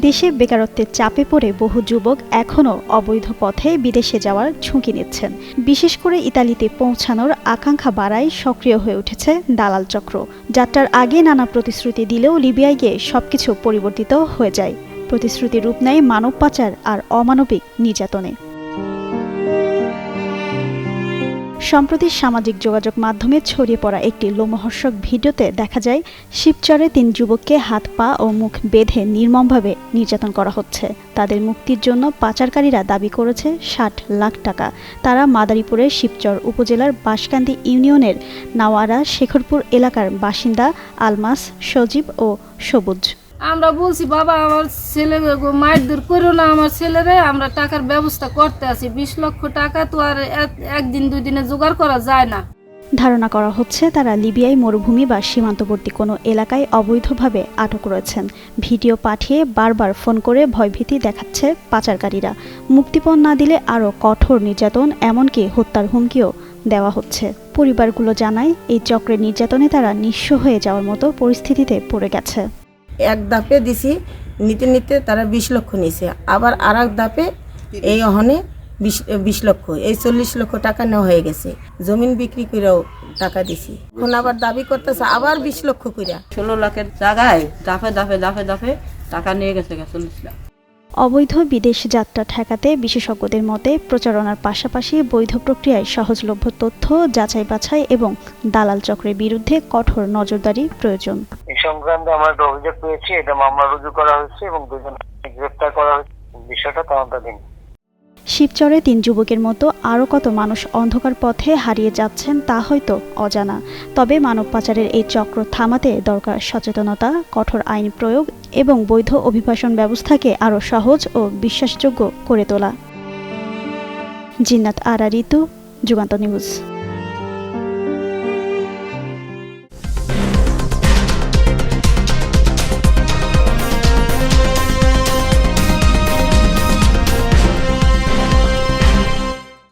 দেশে বেকারত্বের চাপে পড়ে বহু যুবক এখনও অবৈধ পথে বিদেশে যাওয়ার ঝুঁকি নিচ্ছেন। বিশেষ করে ইতালিতে পৌঁছানোর আকাঙ্ক্ষা বাড়ায় সক্রিয় হয়ে উঠেছে দালাল চক্র। যাত্রার আগে নানা প্রতিশ্রুতি দিলেও লিবিয়ায় গিয়ে সবকিছু পরিবর্তিত হয়ে যায়। প্রতিশ্রুতি রূপ নেয় মানব পাচার আর অমানবিক নির্যাতনে। সম্প্রতি সামাজিক যোগাযোগ মাধ্যমে ছড়িয়ে পড়া একটি লোমহর্ষক ভিডিওতে দেখা যায়, শিবচরে তিন যুবককে হাত, পা ও মুখ বেঁধে নির্মমভাবে নির্যাতন করা হচ্ছে। তাদের মুক্তির জন্য পাচারকারীরা দাবি করেছে ষাট লাখ টাকা। তারা মাদারীপুরের শিবচর উপজেলার বাঁশকান্দি ইউনিয়নের নাওয়ারা শেখরপুর এলাকার বাসিন্দা আলমাস, সজীব ও সবুজ। আমরা বলছি, বাবা, আমার ছেলে মারধর করো না, আমার ছেলেরে আমরা টাকার ব্যবস্থা করতে আছি। বিশ লক্ষ টাকা তো আর এক- একদিন, দুই দিনে জোগাড় করা যায় না। ধারণা করা হচ্ছে, তারা লিবিয়ায় মরুভূমি বা সীমান্তবর্তী কোনো এলাকায় অবৈধভাবে আটক রয়েছেন। ভিডিও পাঠিয়ে বারবার ফোন করে ভয়ভীতি দেখাচ্ছে পাচারকারীরা। মুক্তিপণ না দিলে আরও কঠোর নির্যাতন, এমনকি হত্যার হুমকিও দেওয়া হচ্ছে। পরিবারগুলো জানায়, এই চক্রের নির্যাতনে তারা নিঃস্ব হয়ে যাওয়ার মতো পরিস্থিতিতে পড়ে গেছে। এক ধাপে দিছি নিতে নিতে তারা বিশ লক্ষ নিছে। আবার আর এক ধাপে এই অহনে বিশ বিশ লক্ষ এই চল্লিশ লক্ষ টাকা নেওয়া হয়ে গেছে। জমিন বিক্রি করেও টাকা দিছি। এখন আবার দাবি করতেছে আবার বিশ লক্ষ কইরা। ষোলো লাখের জায়গায় দাফে দাফে দাফে দাফে টাকা নিয়ে গেছে চল্লিশ লাখ। অবৈধ বিদেশ যাত্রা ঠেকাতে বিশেষজ্ঞদের মতে প্রচারণার পাশাপাশি বৈধ প্রক্রিয়ায় সহজলভ্য তথ্য যাচাই বাছাই এবং দালাল চক্রের বিরুদ্ধে কঠোর নজরদারি প্রয়োজন। সংক্রান্ত আমরা একটা অভিযোগ পেয়েছি, এটা মামলা রুজু করা হয়েছে এবং দুজন গ্রেপ্তার করা হয়েছে। বিষয়টা তদন্তাধীন শিবচরে তিন যুবকের মতো আরও কত মানুষ অন্ধকার পথে হারিয়ে যাচ্ছেন তা হয়তো অজানা। তবে মানব পাচারের এই চক্র থামাতে দরকার সচেতনতা, কঠোর আইন প্রয়োগ এবং বৈধ অভিবাসন ব্যবস্থাকে আরও সহজ ও বিশ্বাসযোগ্য করে তোলা। জিন্নাত আরা ঋতু, যুগান্ত নিউজ।